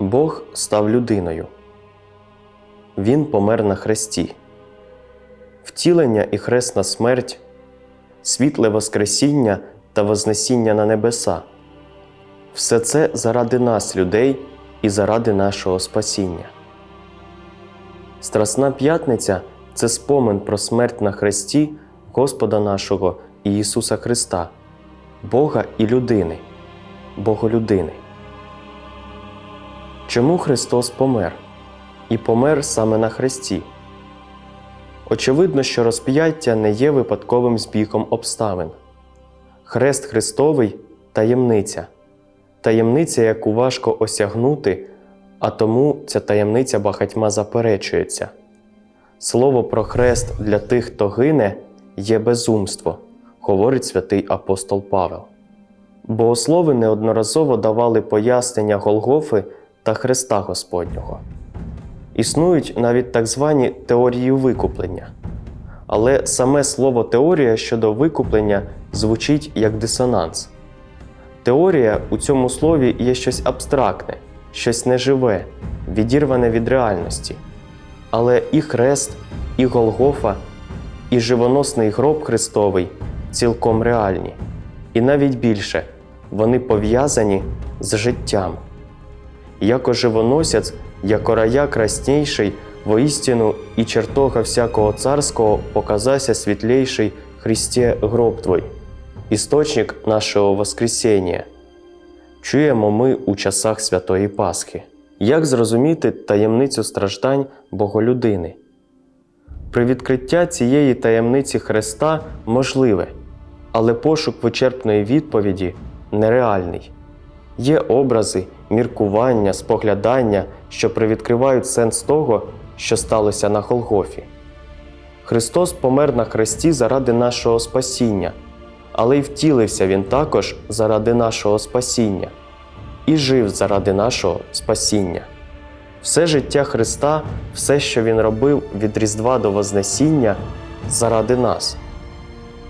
Бог став людиною. Він помер на хресті. Втілення і хресна смерть, світле Воскресіння та Вознесіння на небеса. Все це заради нас, людей, і заради нашого спасіння. Страсна п'ятниця це спомин про смерть на хресті Господа нашого і Ісуса Христа, Бога і людини, Боголюдини. Чому Христос помер? І помер саме на хресті? Очевидно, що розп'яття не є випадковим збігом обставин. Хрест Христовий таємниця, таємниця, яку важко осягнути, а тому ця таємниця багатьма заперечується. Слово про хрест для тих, хто гине, є безумство, говорить святий апостол Павел. Богослови неодноразово давали пояснення Голгофи та Христа Господнього. Існують навіть так звані теорії викуплення. Але саме слово теорія щодо викуплення звучить як дисонанс. Теорія у цьому слові є щось абстрактне, щось неживе, відірване від реальності. Але і хрест, і Голгофа, і живоносний гроб Христовий цілком реальні. І навіть більше вони пов'язані з життям. Яко живоносець, яко рая краснейший, воістину і чертога всякого царського показася світлейший Христе гроб Твой, істочник нашого Воскресіння. Чуємо ми у часах Святої Пасхи. Як зрозуміти таємницю страждань Боголюдини? При відкриття цієї таємниці Христа можливе, але пошук вичерпної відповіді нереальний. Є образи, міркування, споглядання, що привідкривають сенс того, що сталося на Голгофі. Христос помер на хресті заради нашого спасіння, але й втілився Він також заради нашого спасіння і жив заради нашого спасіння. Все життя Христа, все, що Він робив від Різдва до Вознесіння, заради нас.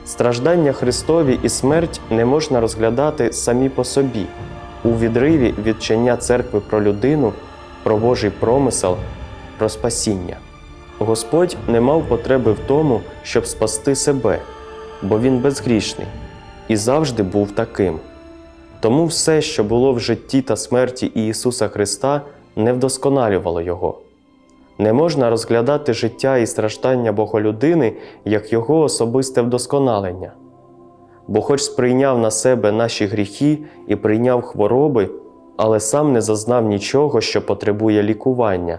Страждання Христові і смерть не можна розглядати самі по собі у відриві від вчення церкви про людину, про Божий промисел, про спасіння. Господь не мав потреби в тому, щоб спасти себе, бо Він безгрішний і завжди був таким. Тому все, що було в житті та смерті Ісуса Христа, не вдосконалювало Його. Не можна розглядати життя і страждання Боголюдини як Його особисте вдосконалення. Бо, хоч сприйняв на себе наші гріхи і прийняв хвороби, але сам не зазнав нічого, що потребує лікування,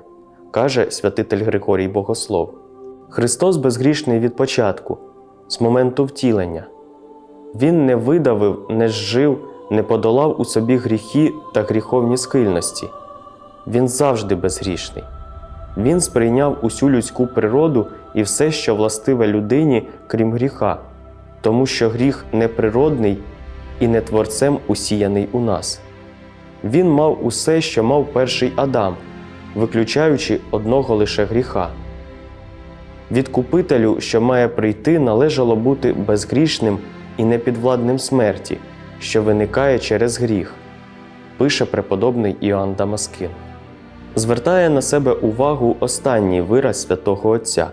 каже святитель Григорій Богослов. Христос безгрішний від початку, з моменту втілення. Він не видавив, не зжив, не подолав у собі гріхи та гріховні схильності. Він завжди безгрішний. Він сприйняв усю людську природу і все, що властиве людині, крім гріха, тому що гріх неприродний і не творцем усіяний у нас. Він мав усе, що мав перший Адам, виключаючи одного лише гріха. Відкупителю, що має прийти, належало бути безгрішним і непідвладним смерті, що виникає через гріх, пише преподобний Іоанн Дамаскин. Звертає на себе увагу останній вираз святого Отця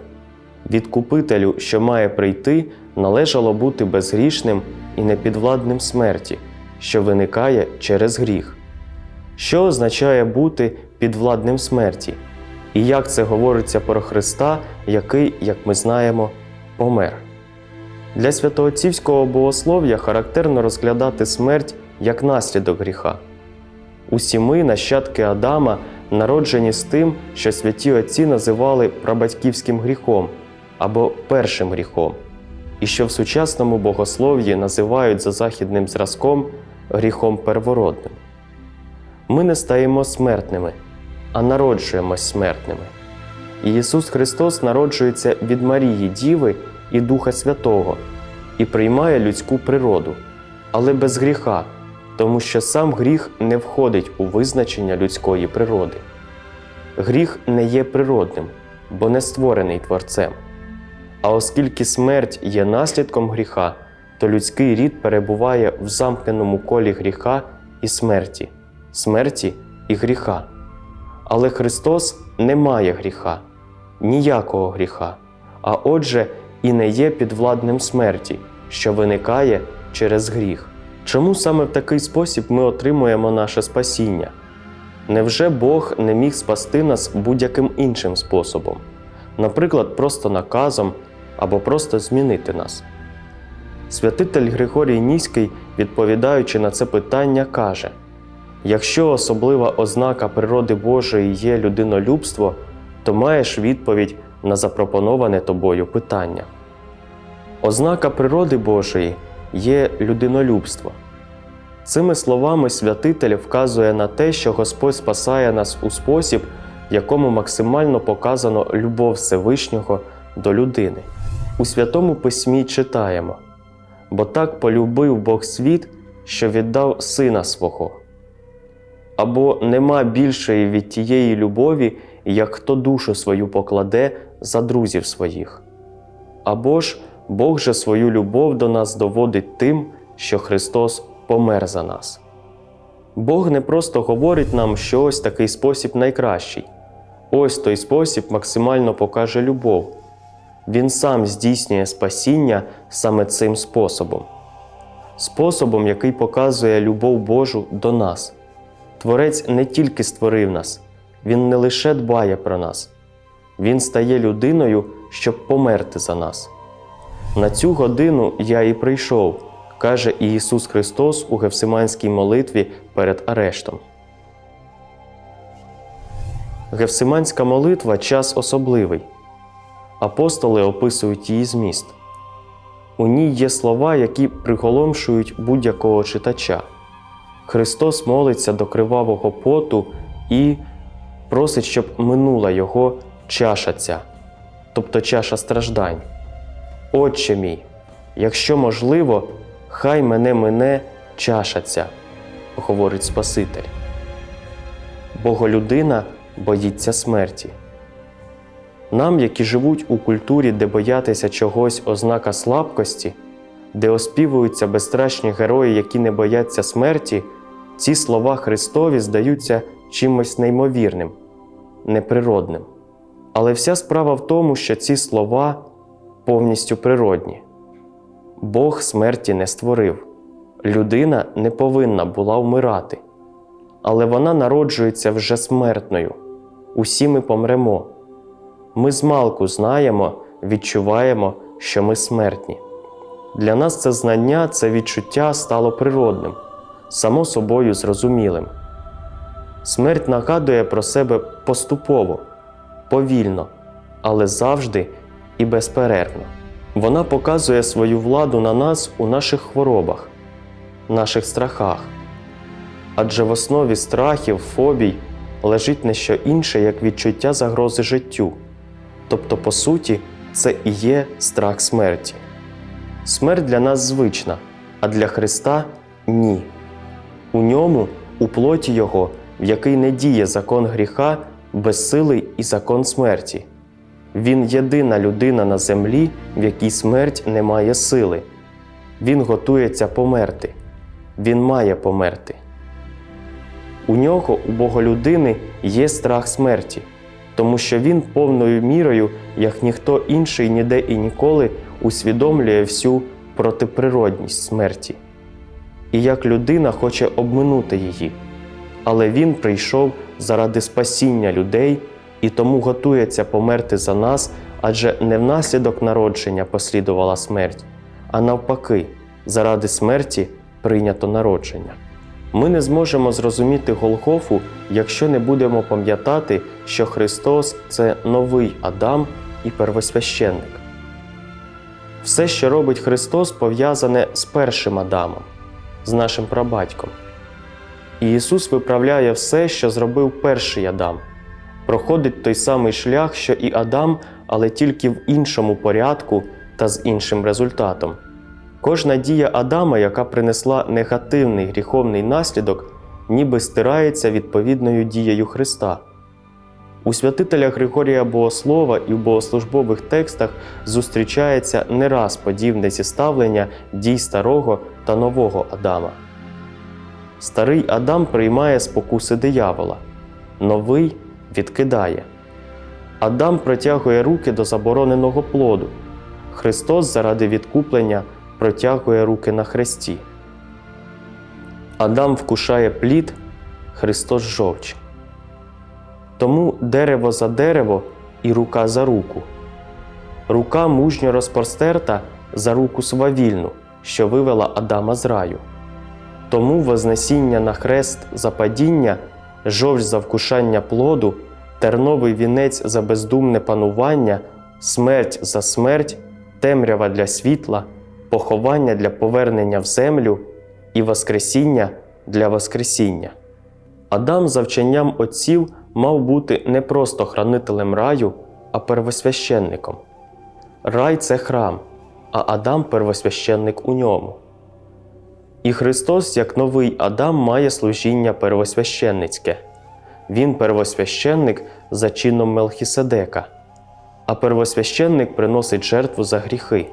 відкупителю, що має прийти, належало бути безгрішним і непідвладним смерті, що виникає через гріх. Що означає бути підвладним смерті? І як це говориться про Христа, який, як ми знаємо, помер? Для святоотцівського богослов'я характерно розглядати смерть як наслідок гріха. Усі ми, нащадки Адама, народжені з тим, що святі отці називали прабатьківським гріхом або першим гріхом, і що в сучасному богослов'ї називають за західним зразком гріхом первородним. Ми не стаємо смертними, а народжуємось смертними. І Ісус Христос народжується від Марії Діви і Духа Святого і приймає людську природу, але без гріха, тому що сам гріх не входить у визначення людської природи. Гріх не є природним, бо не створений Творцем. А оскільки смерть є наслідком гріха, то людський рід перебуває в замкненому колі гріха і смерті, смерті і гріха. Але Христос не має гріха, ніякого гріха, а отже, і не є підвладним смерті, що виникає через гріх. Чому саме в такий спосіб ми отримуємо наше спасіння? Невже Бог не міг спасти нас будь-яким іншим способом, наприклад, просто наказом або просто змінити нас? Святитель Григорій Ніський, відповідаючи на це питання, каже: якщо особлива ознака природи Божої є людинолюбство, то маєш відповідь на запропоноване тобою питання. Ознака природи Божої є людинолюбство. Цими словами святитель вказує на те, що Господь спасає нас у спосіб, в якому максимально показано любов Всевишнього до людини. У Святому Письмі читаємо: бо так полюбив Бог світ, що віддав Сина свого. Або нема більшої від тієї любові, як хто душу свою покладе за друзів своїх. Або ж Бог же свою любов до нас доводить тим, що Христос помер за нас. Бог не просто говорить нам, що ось такий спосіб найкращий. Ось той спосіб максимально покаже любов. Він сам здійснює спасіння саме цим способом, способом, який показує любов Божу до нас. Творець не тільки створив нас, Він не лише дбає про нас, Він стає людиною, щоб померти за нас. На цю годину я і прийшов, каже Ісус Христос у Гевсиманській молитві перед арештом. Гевсиманська молитва час особливий. Апостоли описують її зміст. У ній є слова, які приголомшують будь-якого читача. Христос молиться до кривавого поту і просить, щоб минула його чаша ця, тобто чаша страждань. Отче мій, якщо можливо, хай мене мине чаша ця, говорить Спаситель. Боголюдина боїться смерті. Нам, які живуть у культурі, де боятися чогось ознака слабкості, де оспівуються безстрашні герої, які не бояться смерті, ці слова Христові здаються чимось неймовірним, неприродним. Але вся справа в тому, що ці слова повністю природні. Бог смерті не створив, людина не повинна була вмирати, але вона народжується вже смертною. Усі ми помремо. Ми змалку знаємо, відчуваємо, що ми смертні. Для нас це знання, це відчуття стало природним, само собою зрозумілим. Смерть нагадує про себе поступово, повільно, але завжди і безперервно. Вона показує свою владу на нас у наших хворобах, наших страхах. Адже в основі страхів, фобій лежить не що інше, як відчуття загрози життю. Тобто, по суті, це і є страх смерті. Смерть для нас звична, а для Христа ні. У ньому, у плоті Його, в який не діє закон гріха, безсилий і закон смерті. Він єдина людина на землі, в якій смерть не має сили. Він готується померти. Він має померти. У нього, у Боголюдини, є страх смерті, тому що він повною мірою, як ніхто інший ніде і ніколи, усвідомлює всю протиприродність смерті. І як людина хоче обминути її. Але він прийшов заради спасіння людей і тому готується померти за нас, адже не внаслідок народження послідувала смерть, а навпаки, заради смерті прийнято народження. Ми не зможемо зрозуміти Голгофу, якщо не будемо пам'ятати, що Христос це новий Адам і первосвященник. Все, що робить Христос, пов'язане з першим Адамом, з нашим прабатьком. І Ісус виправляє все, що зробив перший Адам, проходить той самий шлях, що і Адам, але тільки в іншому порядку та з іншим результатом. Кожна дія Адама, яка принесла негативний гріховний наслідок, ніби стирається відповідною дією Христа. У святителя Григорія Богослова і в богослужбових текстах зустрічається не раз подібне зіставлення дій старого та нового Адама. Старий Адам приймає спокуси диявола, новий відкидає. Адам протягує руки до забороненого плоду. Христос заради відкуплення протягує руки на хресті. Адам вкушає плід, Христос жовч. Тому дерево за дерево і рука за руку. Рука мужньо розпростерта за руку свавільну, що вивела Адама з раю. Тому вознесіння на хрест за падіння, жовч за вкушання плоду, терновий вінець за бездумне панування, смерть за смерть, темрява для світла, поховання для повернення в землю і воскресіння для воскресіння. Адам за вченням отців мав бути не просто хранителем раю, а первосвященником. Рай це храм, а Адам первосвященник у ньому. І Христос, як новий Адам, має служіння первосвященницьке. Він первосвященник за чином Мелхіседека, а первосвященник приносить жертву за гріхи,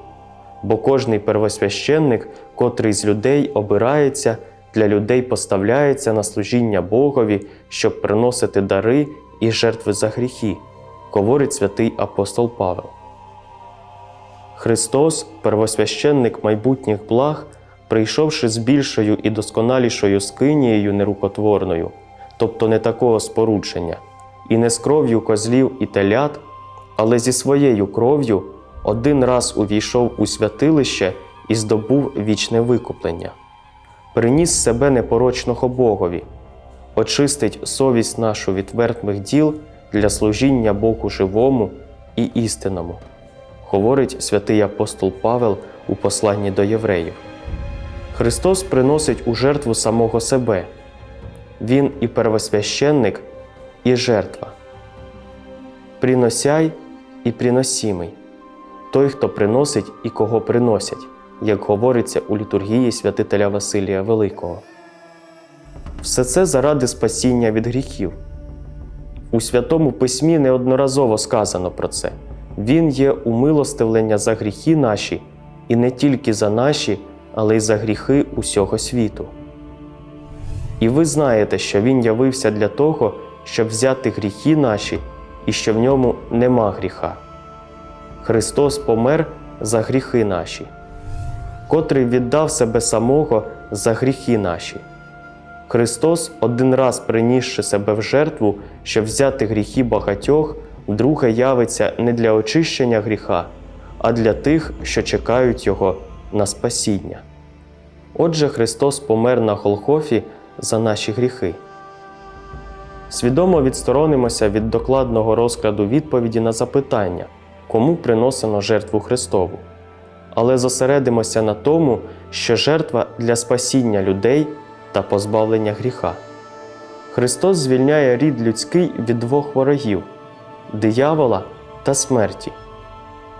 бо кожний первосвященник, котрий з людей обирається, для людей поставляється на служіння Богові, щоб приносити дари і жертви за гріхи, говорить святий апостол Павел. Христос, первосвященник майбутніх благ, прийшовши з більшою і досконалішою скинією нерукотворною, тобто не такого спорудження, і не з кров'ю козлів і телят, але зі своєю кров'ю один раз увійшов у святилище і здобув вічне викуплення, приніс себе непорочного Богові, очистить совість нашу від вертних діл для служіння Богу живому і істинному говорить святий апостол Павел у посланні до євреїв. Христос приносить у жертву самого себе. Він і первосвященник, і жертва. Приносяй і приносімий той, хто приносить і кого приносять, як говориться у літургії святителя Василія Великого. Все це заради спасіння від гріхів. У Святому Письмі неодноразово сказано про це. Він є умилостивлення за гріхи наші, і не тільки за наші, але й за гріхи усього світу. І ви знаєте, що Він явився для того, щоб взяти гріхи наші, і що в ньому нема гріха. Христос помер за гріхи наші, котрий віддав себе самого за гріхи наші. Христос, один раз принісши себе в жертву, щоб взяти гріхи багатьох, друге явиться не для очищення гріха, а для тих, що чекають Його на спасіння. Отже, Христос помер на Голгофі за наші гріхи. Свідомо відсторонимося від докладного розкладу відповіді на запитання, кому приносено жертву Христову, але зосередимося на тому, що жертва для спасіння людей та позбавлення гріха. Христос звільняє рід людський від двох ворогів диявола та смерті.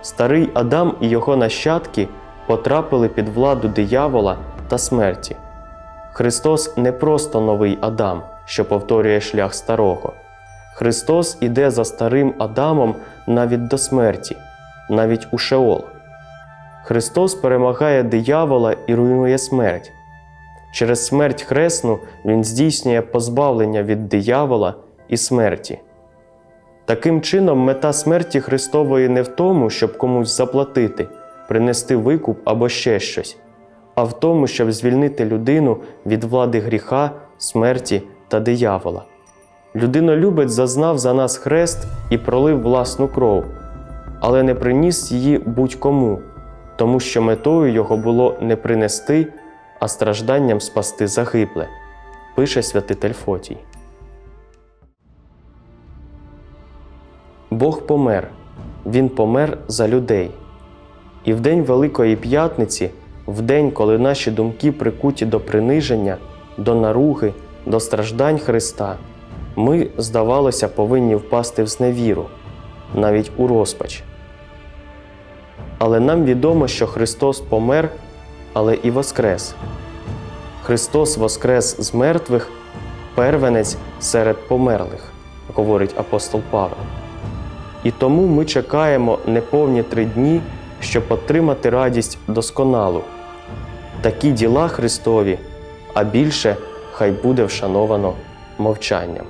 Старий Адам і його нащадки потрапили під владу диявола та смерті. Христос не просто новий Адам, що повторює шлях старого. Христос іде за старим Адамом навіть до смерті, навіть у Шеол. Христос перемагає диявола і руйнує смерть. Через смерть хресну Він здійснює позбавлення від диявола і смерті. Таким чином, мета смерті Христової не в тому, щоб комусь заплатити, принести викуп або ще щось, а в тому, щоб звільнити людину від влади гріха, смерті та диявола. Людинолюбець зазнав за нас хрест і пролив власну кров, але не приніс її будь-кому, тому що метою його було не принести, а стражданням спасти загибле, пише святитель Фотій. Бог помер, Він помер за людей. І в день Великої П'ятниці, в день, коли наші думки прикуті до приниження, до наруги, до страждань Христа, ми, здавалося, повинні впасти в зневіру, навіть у розпач. Але нам відомо, що Христос помер, але і воскрес. Христос воскрес з мертвих, первенець серед померлих, говорить апостол Павел. І тому ми чекаємо неповні три дні, щоб отримати радість досконалу. Такі діла Христові, а більше хай буде вшановано мовчанням.